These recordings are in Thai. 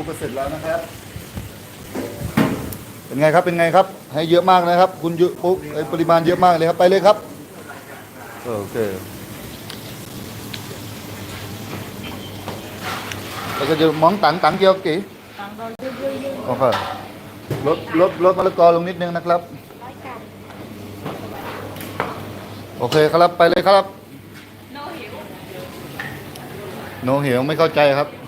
ปุ๊กก็เสร็จแล้วนะครับ เป็นไงครับเป็นไงครับ ให้เยอะมากนะครับ คุณเยอะปุ๊กไอ้ปริมาณเยอะมากเลยครับไปเลยครับโอเคแล้วก็จะมองตังตังเกียวกี่ตังค์เราเยอะๆเยอะโอเคลดลดลดมะละกอลงนิดนึงนะครับร้อยกรัมโอเคครับไปเลยครับ โนหิวโนเหวไม่เข้าใจครับ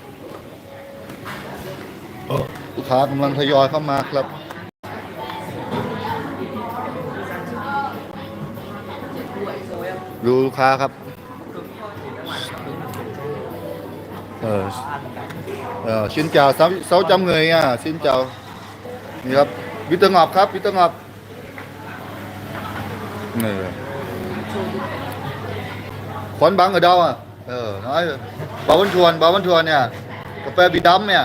ลูกค้ากำลังทยอยเข้ามาครับดูลูกค้าครับ เออเออชินเจ้าเสาเสจำเงยอะชินเจ้านี่ครับวิตงอบครับวิตงอบนี่ขอนบังกับดาอะเออน้อยบาวันชวนบาวันชวนเนี่ยกาแฟบีดัมเนี่ย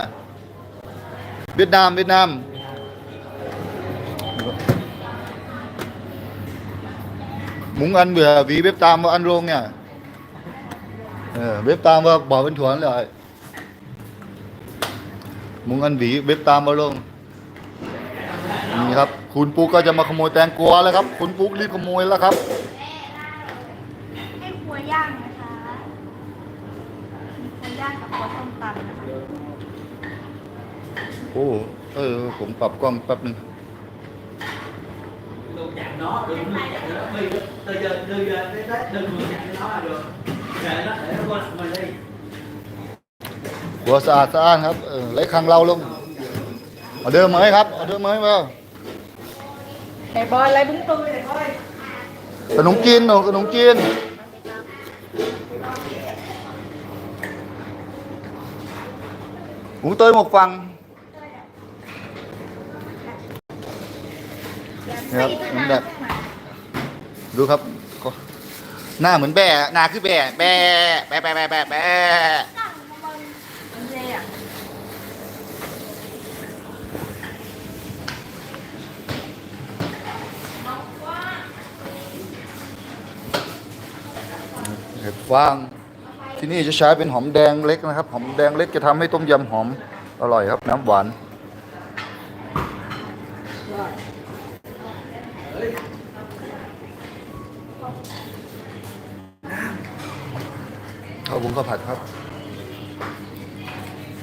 rồi muốn ăn vì bếp tam มาลงนี่ครับ คุณปุ๊กก็จะมาขโมยแตงกวาแล้วครับ คุณปุ๊กรีบขโมยแล้วครับให้ครัวย่างนะคะมีครัวย่างกับครัวส้มตำนะคะ อ้เออ ผมปรับกล้องแป๊บหนึง Đừng chặn nó, đừng đừng chặn nó, từ từ giờ từ giờ đến Tết đừng đừng chặn nó là được. Để nó để nó qua mình đi. หัวสะอาดสะอ้านครับเออไล่คังเราลงเอาเดิมมาให้ครับเอาเดิมมาให้มาไอ้บอยอะไรบึ้งตึงเลยบอยขนมจีนหนูขนมจีนหมูเตยหมกฟัง นี่ครับน้ำแบบดูครับ หน้าเหมือนแบ่หน้าคือแบ่แบ่แบ่แบ่แบ่แบ่แบ่มันเย่อะเห็ดฟางที่นี่จะใช้เป็นหอมแดงเล็กนะครับ หอมแดงเล็กจะทำให้ต้มยำหอมอร่อยครับ น้ำหวาน ข้าวบุ้งข้าวผัดครับ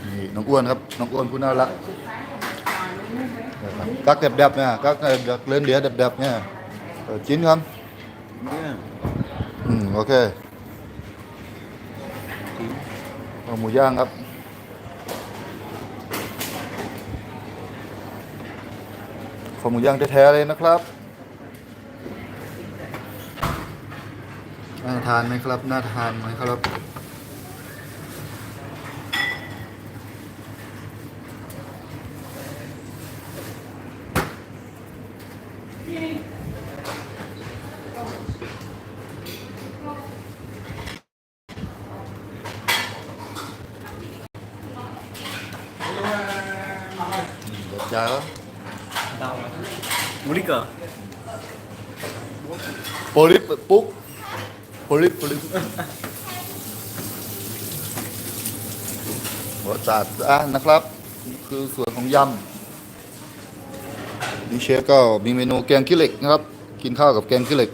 นี่น้องอ้วนครับน้องอ้วนผู้น่ารักกัก đẹp đẹp nha các đẹp lên đĩa đẹp đẹp nha Ờ, chín không ừ, ok เอาหมูย่างครับขอหมูย่างแท้ๆเลยนะครับน่าทานไหมครับน่าทานไหมครับ เดี๋ยวจ้า Muốn đi cờ. โปลิปปุ๊กโปลิปโปลิปหัวจัดอะนะครับนี่คือส่วนของยำนี่เชฟก็มีเมนูแกงขี้เหล็กนะครับ กินข้าวกับแกงขี้เหล็ก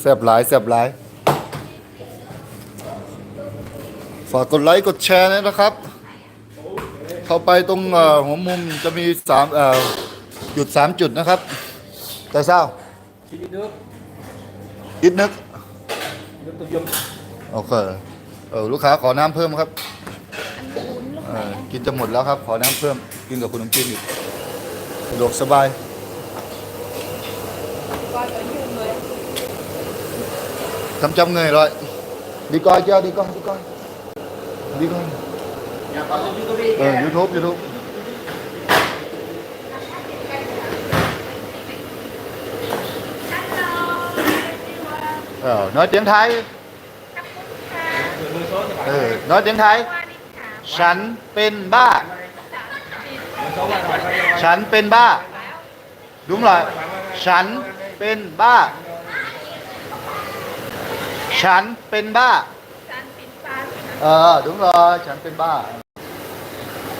แซ่บหลายแซ่บหลายฝากกดไลค์กดแชร์นะครับ เข้าไปตรงเอ่อหัวมุมจะมีสามเอ่อหยุดสามจุดนะครับ แต่เศร้า Chỉ đi nước, คิดนึก nước tôi dùng. โอเคเออลูกค้าขอน้ำเพิ่มครับเออกินจะหมดแล้วครับ ขอน้ำเพิ่มกินกับคุณน้ำจิ้มอีกสะดวกสบายบอยก็ยืมเลยทำจำเงย rồi đi coi chưa đi coi เออยูทูบยูทูบเออน้อยเตียงไทย เออ น้อยเตียงไทย ฉันเป็นบ้า ฉันเป็นบ้า đúng rồi ฉันเป็นบ้า ฉันเป็นบ้า เออ đúng rồi ฉันเป็นบ้า